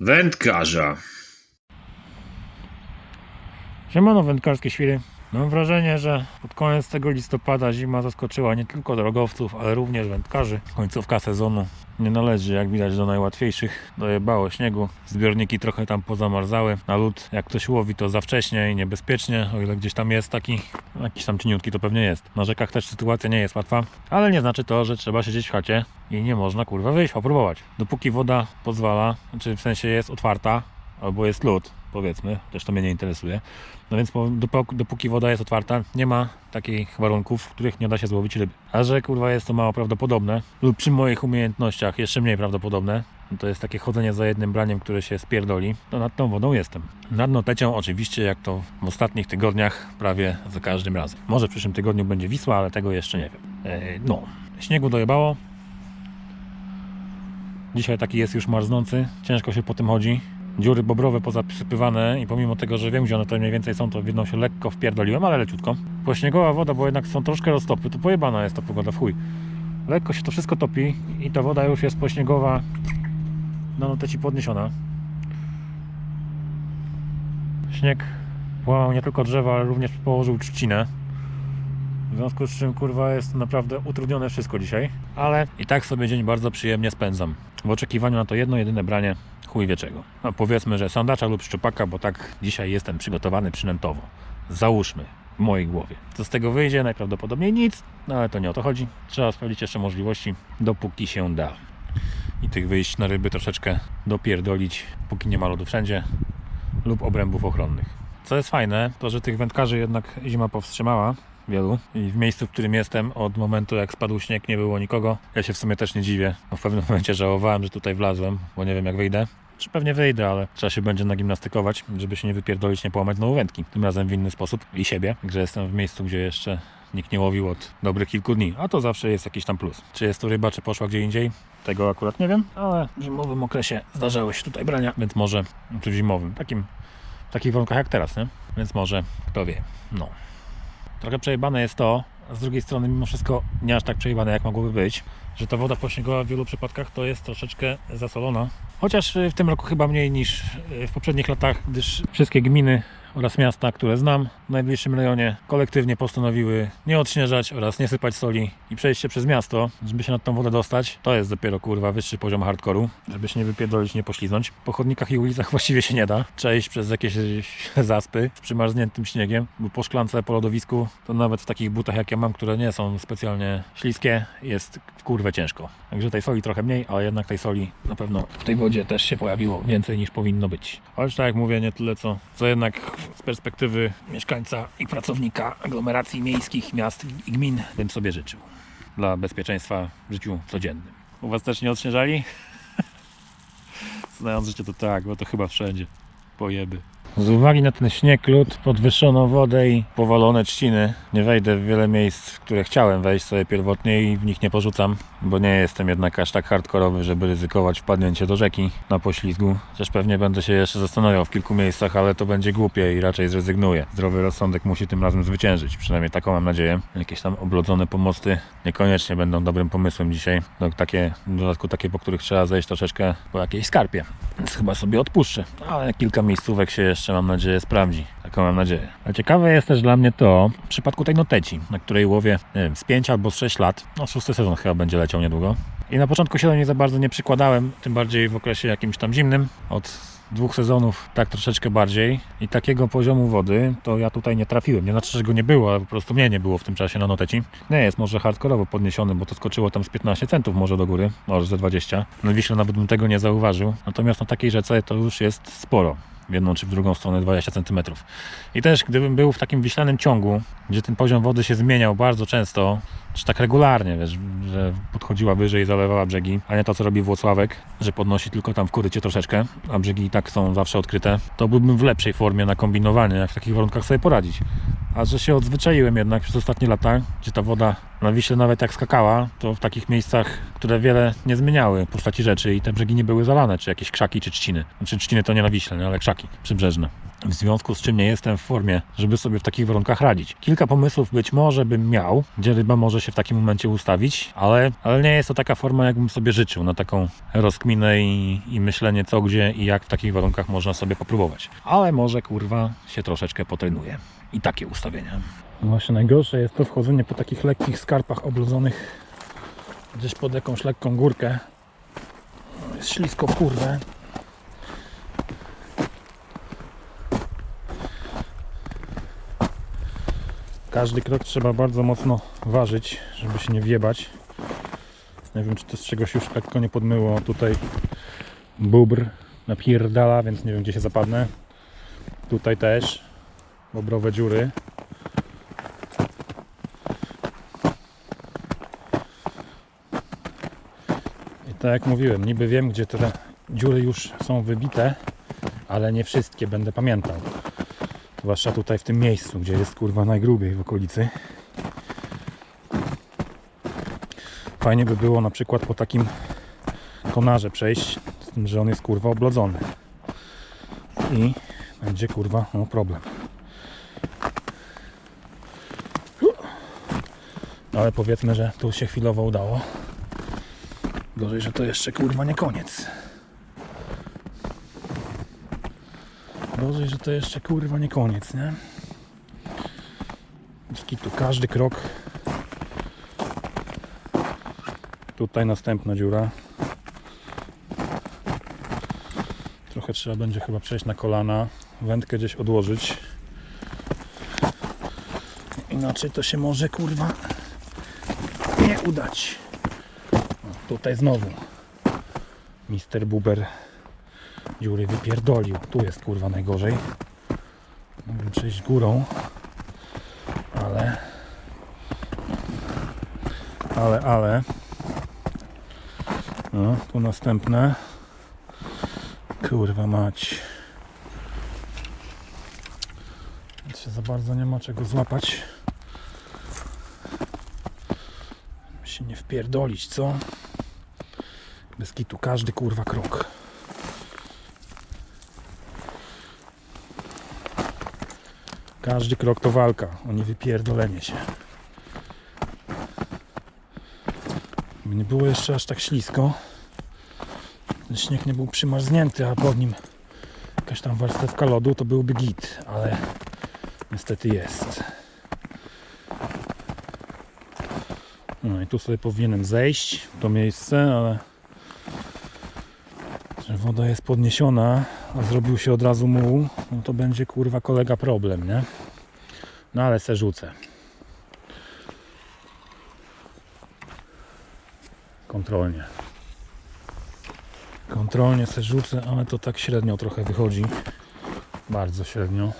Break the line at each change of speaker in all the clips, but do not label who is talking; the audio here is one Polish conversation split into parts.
Wędkarza.
Siemano wędkarskie świry. Mam wrażenie, że pod koniec tego listopada zima zaskoczyła nie tylko drogowców, ale również wędkarzy. Końcówka sezonu nie należy, jak widać, do najłatwiejszych. Dojebało śniegu, zbiorniki trochę tam pozamarzały. Na lód, jak ktoś łowi, to za wcześnie i niebezpiecznie, o ile gdzieś tam jest taki, jakiś tam cieniutki, to pewnie jest. Na rzekach też sytuacja nie jest łatwa, ale nie znaczy to, że trzeba siedzieć w chacie i nie można kurwa wyjść, popróbować. Dopóki woda pozwala, czy w sensie jest otwarta, albo jest lód, powiedzmy, też to mnie nie interesuje. No więc dopóki woda jest otwarta, nie ma takich warunków, w których nie da się złowić ryby. A że kurwa jest to mało prawdopodobne, lub przy moich umiejętnościach jeszcze mniej prawdopodobne, no to jest takie chodzenie za jednym braniem, które się spierdoli, to nad tą wodą jestem. Nad notecią oczywiście, jak to w ostatnich tygodniach, prawie za każdym razem. Może w przyszłym tygodniu będzie Wisła, ale tego jeszcze nie wiem. E, no, śniegu dojebało. Dzisiaj taki jest już marznący, ciężko się po tym chodzi. Dziury bobrowe pozasypywane i pomimo tego, że wiem gdzie one to mniej więcej są, to w jedną się lekko wpierdoliłem, ale leciutko. Pośniegowa woda, bo jednak są troszkę roztopy, to pojebana jest ta pogoda w chuj. Lekko się to wszystko topi i ta woda już jest pośniegowa na noteci podniesiona. Śnieg połamał nie tylko drzewa, ale również położył trzcinę. W związku z czym kurwa jest naprawdę utrudnione wszystko dzisiaj, ale i tak sobie dzień bardzo przyjemnie spędzam. W oczekiwaniu na to jedno jedyne branie chuj wie czego. No powiedzmy, że sandacza lub szczupaka, bo tak dzisiaj jestem przygotowany przynętowo. Załóżmy w mojej głowie. Co z tego wyjdzie? Najprawdopodobniej nic, no ale to nie o to chodzi. Trzeba sprawdzić jeszcze możliwości, dopóki się da. I tych wyjść na ryby troszeczkę dopierdolić, póki nie ma lodu wszędzie lub obrębów ochronnych. Co jest fajne, to że tych wędkarzy jednak zima powstrzymała wielu i w miejscu, w którym jestem od momentu jak spadł śnieg nie było nikogo. Ja się w sumie też nie dziwię. bo W pewnym momencie żałowałem, że tutaj wlazłem, bo nie wiem jak wyjdę. Czy pewnie wyjdę, ale trzeba się będzie nagimnastykować, żeby się nie wypierdolić, nie połamać znowu wędki. Tym razem w inny sposób i siebie, że jestem w miejscu, gdzie jeszcze nikt nie łowił od dobrych kilku dni, a to zawsze jest jakiś tam plus. Czy jest to ryba, czy poszła gdzie indziej? Tego akurat nie wiem, ale w zimowym okresie zdarzały się tutaj brania, więc może, czy w zimowym, takim, w takich warunkach jak teraz, nie? Więc może, kto wie, no. Trochę przejebane jest to, z drugiej strony mimo wszystko nie aż tak przejebane jak mogłoby być, że ta woda pośniegowa w wielu przypadkach to jest troszeczkę zasolona. Chociaż y, w tym roku chyba mniej niż y, w poprzednich latach, gdyż wszystkie gminy oraz miasta, które znam w najbliższym rejonie kolektywnie postanowiły nie odśnieżać oraz nie sypać soli i przejść się przez miasto, żeby się nad tą wodę dostać. To jest dopiero kurwa wyższy poziom hardkoru, żeby się nie wypierdolić, nie pośliznąć. Po chodnikach i ulicach właściwie się nie da. Trzeba iść przez jakieś zaspy z przymarzniętym śniegiem, bo po szklance, po lodowisku, to nawet w takich butach jak ja mam, które nie są specjalnie śliskie, jest kurwę ciężko. Także tej soli trochę mniej, ale jednak tej soli na pewno w tej wodzie też się pojawiło więcej niż powinno być. Choć tak jak mówię, nie tyle co, co jednak z perspektywy mieszkańca i pracownika aglomeracji miejskich, miast i gmin bym sobie życzył. Dla bezpieczeństwa w życiu codziennym. U Was też nie odśnieżali? Znając życie to tak, bo to chyba wszędzie. Pojeby. Z uwagi na ten śnieg, lód, podwyższoną wodę i powalone trzciny, nie wejdę w wiele miejsc, w które chciałem wejść sobie pierwotnie i w nich nie porzucam, bo nie jestem jednak aż tak hardkorowy, żeby ryzykować wpadnięcie do rzeki na poślizgu. Chociaż pewnie będę się jeszcze zastanawiał w kilku miejscach, ale to będzie głupie i raczej zrezygnuję. Zdrowy rozsądek musi tym razem zwyciężyć, przynajmniej taką mam nadzieję. Jakieś tam oblodzone pomosty niekoniecznie będą dobrym pomysłem dzisiaj. No, takie, w dodatku takie, po których trzeba zejść troszeczkę po jakiejś skarpie. Więc chyba sobie odpuszczę. Ale kilka miejscówek się jeszcze mam nadzieję sprawdzi. Taką mam nadzieję. A ciekawe jest też dla mnie to, w przypadku tej noteci, na której łowię nie wiem, z 5 albo z 6 lat, no szósty sezon chyba będzie leciał niedługo. I na początku się do niej za bardzo nie przykładałem, tym bardziej w okresie jakimś tam zimnym. Od dwóch sezonów tak troszeczkę bardziej i takiego poziomu wody to ja tutaj nie trafiłem. Nie znaczy, że go nie było, ale po prostu mnie nie było w tym czasie na noteci. Nie jest może hardkorowo podniesiony, bo to skoczyło tam z 15 centów może do góry, może ze 20. Na Wiśle nawet bym tego nie zauważył. Natomiast na takiej rzece to już jest sporo. W jedną czy w drugą stronę 20 cm. I też gdybym był w takim wiślanym ciągu, gdzie ten poziom wody się zmieniał bardzo często, czy tak regularnie, wiesz, że podchodziła wyżej i zalewała brzegi, a nie to, co robi Włocławek, że podnosi tylko tam w korycie troszeczkę, a brzegi i tak są zawsze odkryte, to byłbym w lepszej formie na kombinowanie, jak w takich warunkach sobie poradzić. A że się odzwyczaiłem jednak przez ostatnie lata, gdzie ta woda na Wiśle nawet jak skakała, to w takich miejscach, które wiele nie zmieniały postaci rzeczy i te brzegi nie były zalane, czy jakieś krzaki, czy trzciny. Znaczy trzciny to nie na Wiśle, nie, ale krzaki przybrzeżne. W związku z czym nie jestem w formie, żeby sobie w takich warunkach radzić. Kilka pomysłów być może bym miał, gdzie ryba może się w takim momencie ustawić, ale, ale nie jest to taka forma, jakbym sobie życzył, na taką rozkminę i, i myślenie co, gdzie i jak w takich warunkach można sobie popróbować. Ale może kurwa się troszeczkę potrenuje. I takie ustawienia. No Właśnie najgorsze jest to wchodzenie po takich lekkich skarpach obludzonych gdzieś pod jakąś lekką górkę. Jest ślisko kurde. Każdy krok trzeba bardzo mocno ważyć, żeby się nie wjebać. Nie wiem, czy to z czegoś już lekko nie podmyło. Tutaj bubr napierdala, więc nie wiem, gdzie się zapadnę. Tutaj też bobrowe dziury. I tak jak mówiłem, niby wiem, gdzie te dziury już są wybite, ale nie wszystkie będę pamiętał. Zwłaszcza tutaj w tym miejscu, gdzie jest kurwa najgrubiej w okolicy. Fajnie by było na przykład po takim konarze przejść, z tym, że on jest kurwa oblodzony. I będzie kurwa no, problem. Ale powiedzmy, że tu się chwilowo udało. Gorzej, że to jeszcze kurwa nie koniec. Gorzej, że to jeszcze kurwa nie koniec, nie? tu każdy krok. Tutaj następna dziura. Trochę trzeba będzie chyba przejść na kolana, wędkę gdzieś odłożyć. Inaczej to się może kurwa nie udać. O, tutaj znowu Mister Buber dziury wypierdolił. Tu jest kurwa najgorzej. Mógłbym przejść górą, ale ale, ale no, tu następne kurwa mać się za bardzo nie ma czego złapać Żeby się nie wpierdolić, co? Bez kitu, każdy kurwa krok Każdy krok to walka, o nie wypierdolenie się. Nie było jeszcze aż tak ślisko. Ten śnieg nie był przymarznięty, a pod nim jakaś tam warstewka lodu, to byłby git, ale niestety jest. No i tu sobie powinienem zejść w to miejsce, ale że woda jest podniesiona, a zrobił się od razu muł, no to będzie kurwa kolega problem, nie? No ale se rzucę. Kontrolnie. Kontrolnie se rzucę, ale to tak średnio trochę wychodzi. Bardzo średnio.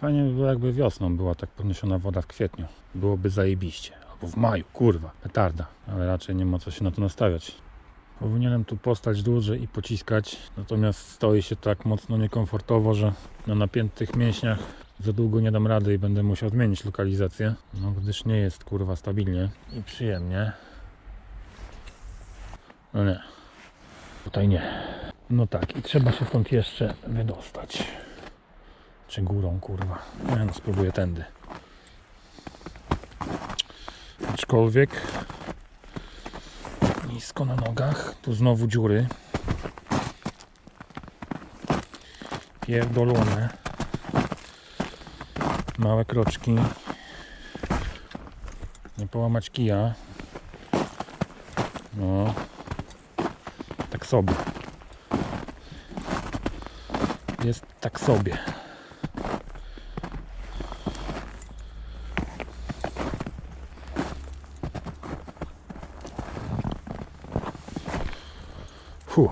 Fajnie by było jakby wiosną była tak podniesiona woda w kwietniu. Byłoby zajebiście. Albo w maju, kurwa, petarda. Ale raczej nie ma co się na to nastawiać. Powinienem tu postać dłużej i pociskać, natomiast stoi się tak mocno niekomfortowo, że na napiętych mięśniach za długo nie dam rady i będę musiał zmienić lokalizację, no gdyż nie jest kurwa stabilnie i przyjemnie. No nie, tutaj nie. No tak, i trzeba się stąd jeszcze wydostać. Czy górą, kurwa. Nie no, spróbuję tędy. Aczkolwiek nisko na nogach. Tu znowu dziury. Pierdolone. Małe kroczki. Nie połamać kija. No. Tak sobie. Jest tak sobie. Fuh.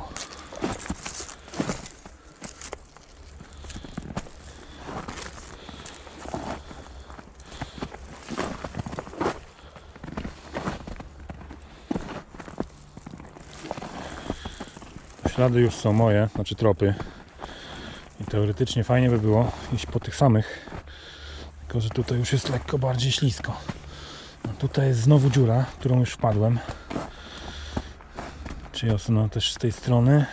Ślady już są moje, znaczy tropy. I teoretycznie fajnie by było iść po tych samych. Tylko, że tutaj już jest lekko bardziej ślisko. No tutaj jest znowu dziura, którą już wpadłem czyli osunął no, też z tej strony.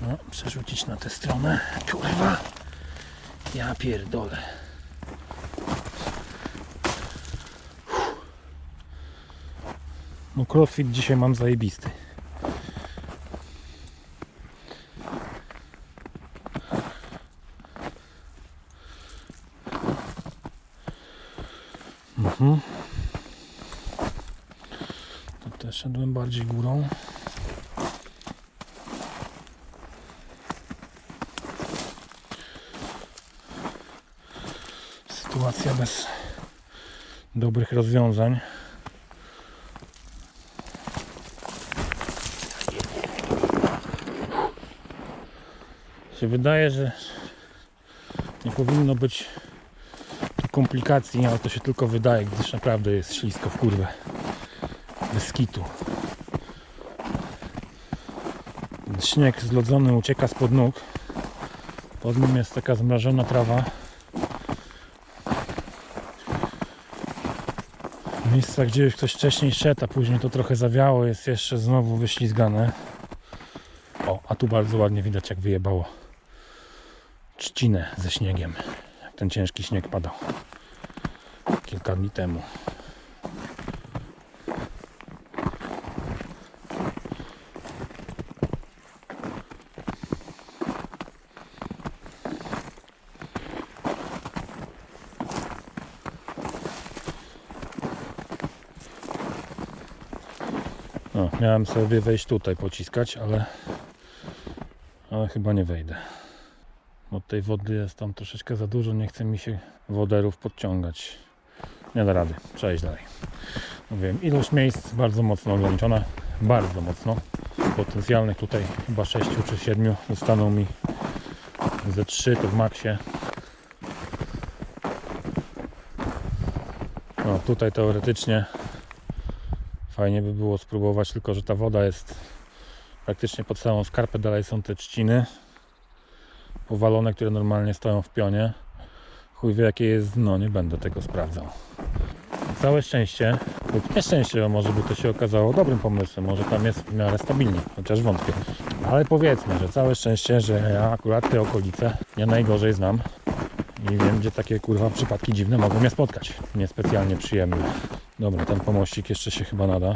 No, przerzucić na tę stronę. Kurwa. Ja pierdolę. No crossfit dzisiaj mam zajebisty. Mhm szedłem bardziej górą. Sytuacja bez dobrych rozwiązań. się wydaje, że nie powinno być tu komplikacji, ale to się tylko wydaje, gdyż naprawdę jest ślisko w kurwę. Bez śnieg zlodzony ucieka spod nóg. Pod nim jest taka zmrażona trawa. W miejscach, gdzie już ktoś wcześniej szedł, a później to trochę zawiało, jest jeszcze znowu wyślizgane. O, a tu bardzo ładnie widać jak wyjebało trzcinę ze śniegiem. Jak ten ciężki śnieg padał kilka dni temu. Miałem sobie wejść tutaj pociskać, ale, ale chyba nie wejdę. Bo tej wody jest tam troszeczkę za dużo, nie chce mi się woderów podciągać. Nie da rady, przejść dalej. Mówiłem, ilość miejsc bardzo mocno ograniczona, bardzo mocno. Potencjalnych tutaj chyba 6 czy 7 zostaną mi ze 3 to w maksie. No tutaj teoretycznie fajnie by było spróbować, tylko że ta woda jest praktycznie pod całą skarpę, dalej są te trzciny powalone, które normalnie stoją w pionie. Chuj wie jakie jest dno, nie będę tego sprawdzał. Całe szczęście, lub nieszczęście, bo może by to się okazało dobrym pomysłem, może tam jest w miarę stabilnie, chociaż wątpię. Ale powiedzmy, że całe szczęście, że ja akurat te okolice nie najgorzej znam i wiem, gdzie takie kurwa przypadki dziwne mogą mnie spotkać. Niespecjalnie przyjemne. Dobra, ten pomościk jeszcze się chyba nada.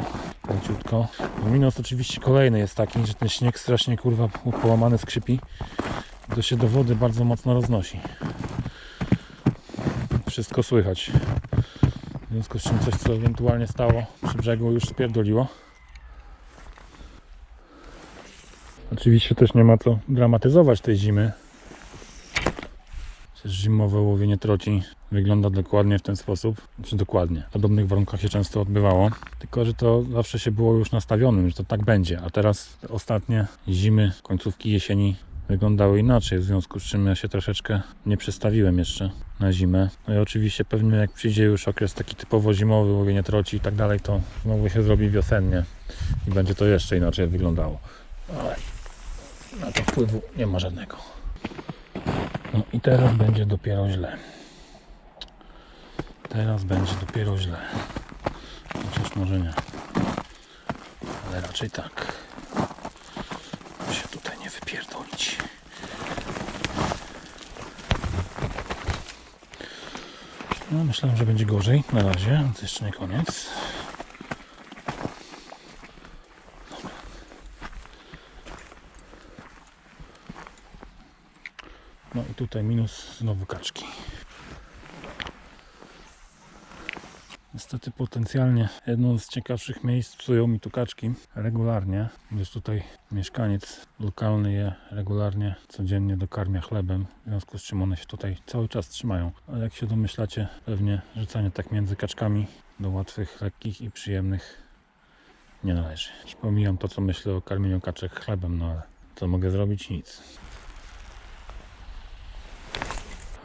Leciutko. Minus oczywiście kolejny jest taki, że ten śnieg strasznie kurwa połamany skrzypi to się do wody bardzo mocno roznosi. Wszystko słychać. W związku z czym coś, co ewentualnie stało przy brzegu, już spierdoliło. Oczywiście też nie ma co dramatyzować tej zimy. Przecież zimowe łowienie troci wygląda dokładnie w ten sposób, czy dokładnie. W podobnych warunkach się często odbywało, tylko że to zawsze się było już nastawionym, że to tak będzie, a teraz te ostatnie zimy, końcówki jesieni wyglądały inaczej, w związku z czym ja się troszeczkę nie przestawiłem jeszcze na zimę. No i oczywiście pewnie jak przyjdzie już okres taki typowo zimowy, łowienie troci i tak dalej, to znowu się zrobi wiosennie i będzie to jeszcze inaczej wyglądało. Ale na to wpływu nie ma żadnego. No i teraz będzie dopiero źle. Teraz będzie dopiero źle. Chociaż może nie. Ale raczej tak. Się tutaj nie wypierdolić. No myślałem, że będzie gorzej. Na razie. To jeszcze nie koniec. No i tutaj minus znowu kaczki. Niestety potencjalnie jedno z ciekawszych miejsc psują mi tu kaczki regularnie, gdyż tutaj mieszkaniec lokalny je regularnie codziennie dokarmia chlebem, w związku z czym one się tutaj cały czas trzymają. A jak się domyślacie, pewnie rzucanie tak między kaczkami do łatwych, lekkich i przyjemnych nie należy. Już to, co myślę o karmieniu kaczek chlebem, no ale co mogę zrobić? Nic.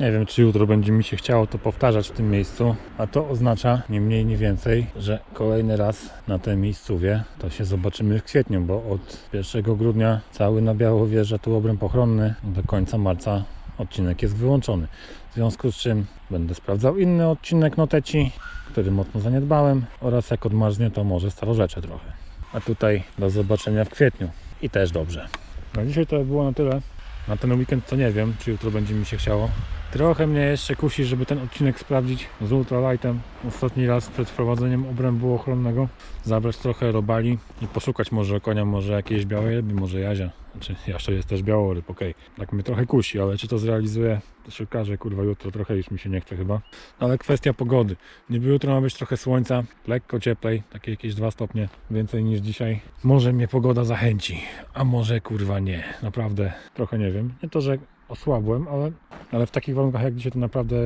Nie wiem, czy jutro będzie mi się chciało to powtarzać w tym miejscu, a to oznacza nie mniej, nie więcej, że kolejny raz na tej miejscówie to się zobaczymy w kwietniu, bo od 1 grudnia cały na biało tu obręb ochronny, do końca marca odcinek jest wyłączony. W związku z czym będę sprawdzał inny odcinek Noteci, który mocno zaniedbałem oraz jak odmarznie to może starorzecze trochę. A tutaj do zobaczenia w kwietniu i też dobrze. Na dzisiaj to było na tyle. Na ten weekend to nie wiem, czy jutro będzie mi się chciało. Trochę mnie jeszcze kusi, żeby ten odcinek sprawdzić z ultralightem. Ostatni raz przed wprowadzeniem obrębu ochronnego. Zabrać trochę robali i poszukać może konia, może jakiejś białej ryby, może jazia. Znaczy, jeszcze jest też białoryb, okej. Tak mnie trochę kusi, ale czy to zrealizuję, to się okaże, kurwa, jutro trochę już mi się nie chce chyba. No, ale kwestia pogody. Niby jutro ma być trochę słońca, lekko cieplej, takie jakieś 2 stopnie więcej niż dzisiaj. Może mnie pogoda zachęci, a może kurwa nie. Naprawdę trochę nie wiem. Nie to, że osłabłem, ale, ale w takich warunkach jak dzisiaj to naprawdę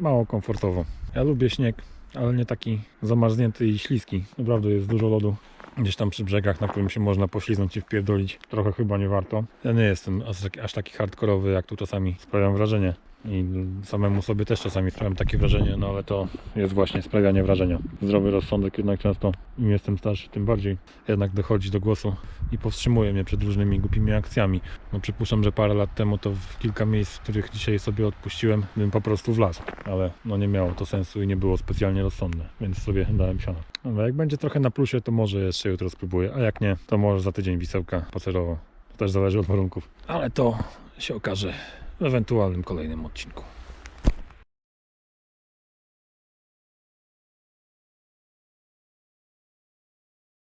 mało komfortowo. Ja lubię śnieg, ale nie taki zamarznięty i śliski. Naprawdę jest dużo lodu. Gdzieś tam przy brzegach, na którym się można pośliznąć i wpierdolić. Trochę chyba nie warto. Ja nie jestem aż taki, aż hardkorowy, jak tu czasami sprawiam wrażenie. I samemu sobie też czasami sprawiam takie wrażenie, no ale to jest właśnie sprawianie wrażenia. Zdrowy rozsądek jednak często, im jestem starszy, tym bardziej jednak dochodzi do głosu i powstrzymuje mnie przed różnymi głupimi akcjami. No przypuszczam, że parę lat temu to w kilka miejsc, których dzisiaj sobie odpuściłem, bym po prostu wlazł. Ale no nie miało to sensu i nie było specjalnie rozsądne, więc sobie dałem siano. No, jak będzie trochę na plusie, to może jeszcze jutro spróbuję, a jak nie, to może za tydzień wisełka pacerowo. To też zależy od warunków. Ale to się okaże w ewentualnym kolejnym odcinku.